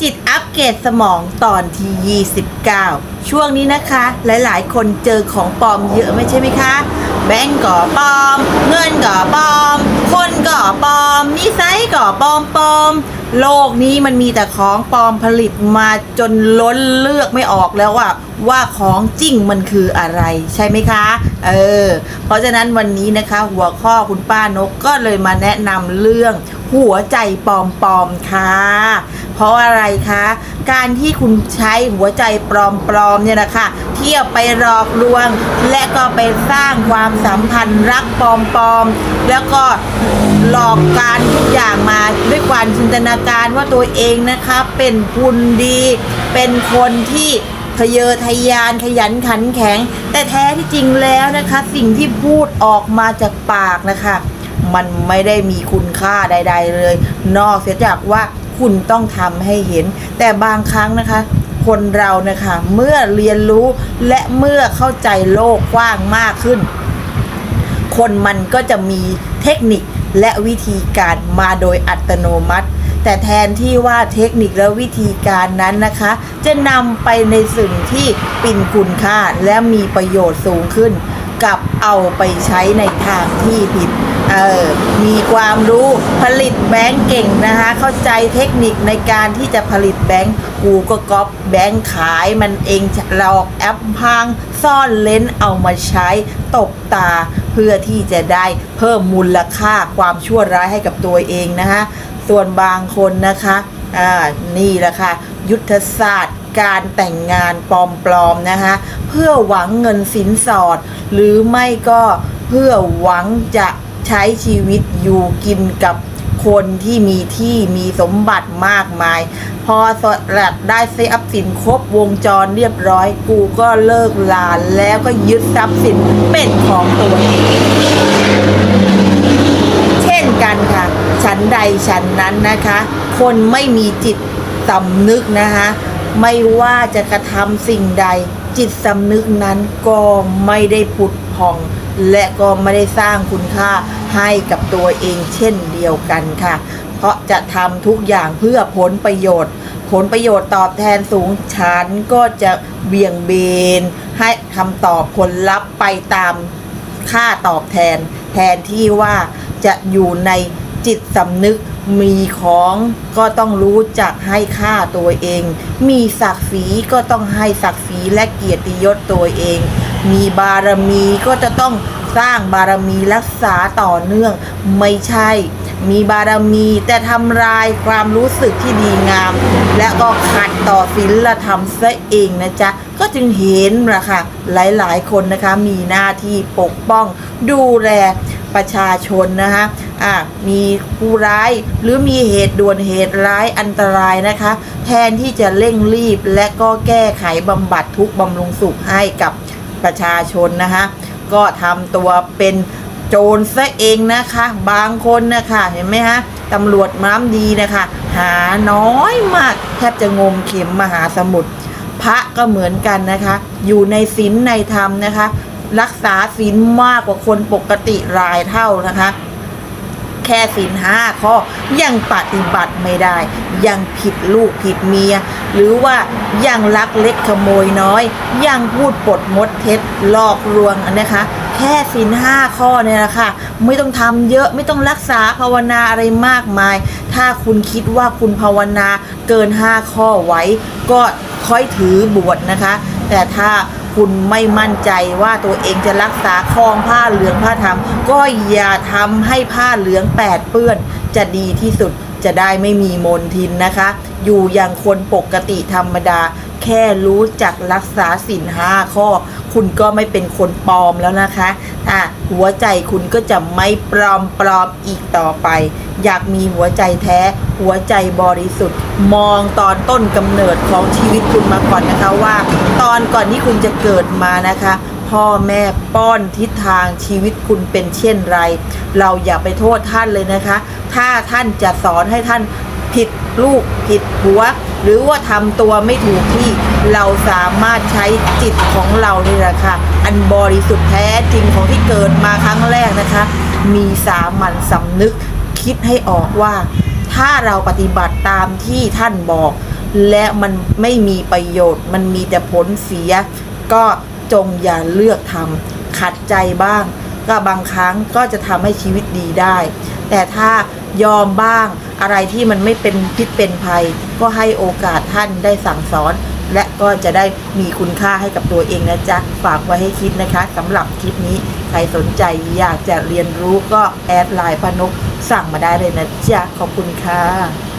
จิตอัปเกรดสมองตอนที่ 29 ช่วงนี้นะคะ หลายๆ คนเจอของปลอมเยอะไม่ใช่ไหมคะ แบงก์ก่อปลอม เงินก่อปลอม คนก่อปลอมนิสัยก่อปลอมปลอม โลกนี้มันมีแต่ของปลอมผลิตมาจนล้นเลือกไม่ออกแล้วว่าว่าของจริงมันคืออะไรใช่ไหมคะ เออ เพราะฉะนั้นวันนี้นะคะ หัวข้อคุณป้านกก็เลยมาแนะนำเรื่องหัวใจปลอมๆค่ะ เพราะอะไรคะ การที่คุณใช้หัวใจปลอมๆเนี่ยนะคะเที่ยวไปหลอกลวง และก็ไปสร้างความสัมพันธ์รักปลอมๆแล้วก็หลอกการทุกอย่างมาด้วยความจินตนาการว่าตัวเองนะคะเป็นคุณดี เป็นคนที่ทะเยอทะยานขยันขันแข็ง แต่แท้ที่จริงแล้วนะคะ สิ่งที่พูดออกมาจากปากนะคะ มันไม่ได้มีคุณค่าใด ๆ เลย นอกเสียจากว่าคุณต้องทำให้เห็น แต่บางครั้งนะคะ คนเรานะคะเมื่อเรียนรู้และเมื่อเข้าใจโลกกว้างมากขึ้น คนมันก็จะมีเทคนิคและวิธีการมาโดยอัตโนมัติ แต่แทนที่ว่าเทคนิคและวิธีการนั้นนะคะ จะนำไปในสิ่งที่เป็นคุณค่าและมีประโยชน์สูงขึ้น กับเอาไปใช้ในทางที่ผิดเออมีความรู้ผลิตแบงก์เก่งนะคะ เข้าใจเทคนิคในการที่จะผลิตแบงก์กูก็ก๊อปแบงก์ขายมันเองหลอกแอปพังซ่อนเลนส์เอามาใช้ตบตา เพื่อที่จะได้เพิ่มมูลค่าความชั่วร้ายให้กับตัวเองนะคะ ส่วนบางคนนะคะอ่านี่แหละค่ะ ยุทธศาสตร์การแต่งงานปลอมๆนะคะเพื่อหวังเงินสินสอด หรือไม่ก็เพื่อหวังจะใช้ชีวิตอยู่กินกับคนที่มีที่มีสมบัติมากมาย พอสลัดได้ทรัพย์สินครบวงจรเรียบร้อย กูก็เลิกลาแล้วก็ยึดทรัพย์สินเป็นของตัวเองเช่นกันค่ะ ฉันใดฉันนั้นนะคะ คนไม่มีจิตสำนึกนะคะ ไม่ว่าจะกระทำสิ่งใด จิตสำนึกนั้นก็ไม่ได้ผุดพอง และก็ไม่ได้สร้างคุณค่าให้กับตัวเองเช่นเดียวกันค่ะ เพราะจะทำทุกอย่างเพื่อผลประโยชน์ ผลประโยชน์ตอบแทนสูงฉันก็จะเบี่ยงเบน ให้คำตอบผลลัพธ์ไปตามค่าตอบแทน แทนที่ว่าจะอยู่ใน จิตสำนึกมีของก็ต้องรู้จักให้ค่าตัวเอง มีศักดิ์ศรีก็ต้องให้ศักดิ์ศรีและเกียรติยศตัวเอง มีบารมีก็จะต้องสร้างบารมีรักษาต่อเนื่อง ไม่ใช่ มีบารมีแต่ทำลายความรู้สึกที่ดีงาม และก็ขัดต่อศีลธรรมซะเองนะจ๊ะ ก็จึงเห็นนะค่ะ หลายๆ คนนะคะมีหน้าที่ปกป้องดูแลประชาชนนะคะ อะมีผู้ร้าย หรือมีเหตุด่วนเหตุร้ายอันตรายนะคะ แทนที่จะเร่งรีบและก็แก้ไขบำบัดทุกบำรุงสุขให้กับประชาชนนะคะก็ทำตัวเป็นโจรซะเองนะคะ บางคนนะคะเห็นไหมฮะตำรวจม้ามดีนะคะ หาน้อยมาก แทบจะงมเข็มมหาสมุทรพระก็เหมือนกันนะคะ อยู่ในศีลในธรรมนะคะ รักษาศีลมากกว่าคนปกติรายเท่านะคะ ค่ศีลห้าข้อยังปฏิบัติไม่ได้ ยังผิดลูกผิดเมีย หรือว่ายังลักเล็กขโมยน้อย ยังพูดปดมดเท็จหลอกลวงนะคะแค่ศีลห้าข้อเนี่ยแหละค่ะไม่ต้องทำเยอะไม่ต้องรักษาภาวนาอะไรมากมาย ถ้าคุณคิดว่าคุณภาวนาเกินห้าข้อไว้ ก็ค่อยถือบวชนะคะ แต่ถ้า คุณไม่มั่นใจว่าตัวเองจะรักษาคลองผ้าเหลืองผ้าธรรมก็อย่าทำให้ผ้าเหลืองแปดเปื้อน จะดีที่สุดจะได้ไม่มีมนทินนะคะ อยู่อย่างคนปกติธรรมดา แค่รู้จักรักษาสินห้าข้อ คุณก็ไม่เป็นคนปลอมแล้วนะคะอะหัวใจคุณก็จะไม่ปลอมปลอมอีกต่อไป อยากมีหัวใจแท้ หัวใจบริสุทธิ์ มองตอนต้นกำเนิดของชีวิตคุณมาก่อนนะคะว่า ตอนก่อนที่คุณจะเกิดมานะคะพ่อแม่ป้อนทิศทางชีวิตคุณเป็นเช่นไร เราอย่าไปโทษท่านเลยนะคะ ถ้าท่านจะสอนให้ท่าน ผิดลูกผิดหัว หรือว่าทำตัวไม่ถูกที่เราสามารถใช้จิตของเรานี่แหละค่ะ อันบริสุทธิ์แท้จริงของที่เกิดมาครั้งแรกนะคะ มีสามัญสำนึกคิดให้ออกว่า ถ้าเราปฏิบัติตามที่ท่านบอก และมันไม่มีประโยชน์ มันมีแต่ผลเสีย ก็จงอย่าเลือกทำขัดใจบ้าง ก็บางครั้งก็จะทำให้ชีวิตดีได้ แต่ถ้ายอมบ้างอะไรที่มันไม่เป็นพิษเป็นภัย ก็ให้โอกาสท่านได้สั่งสอน และก็จะได้มีคุณค่าให้กับตัวเองนะจ๊ะ ฝากไว้ให้คิดนะคะสำหรับคลิปนี้ ใครสนใจอยากจะเรียนรู้ก็แอดไลน์พนุกสั่งมาได้เลยนะจ๊ะ ขอบคุณค่ะ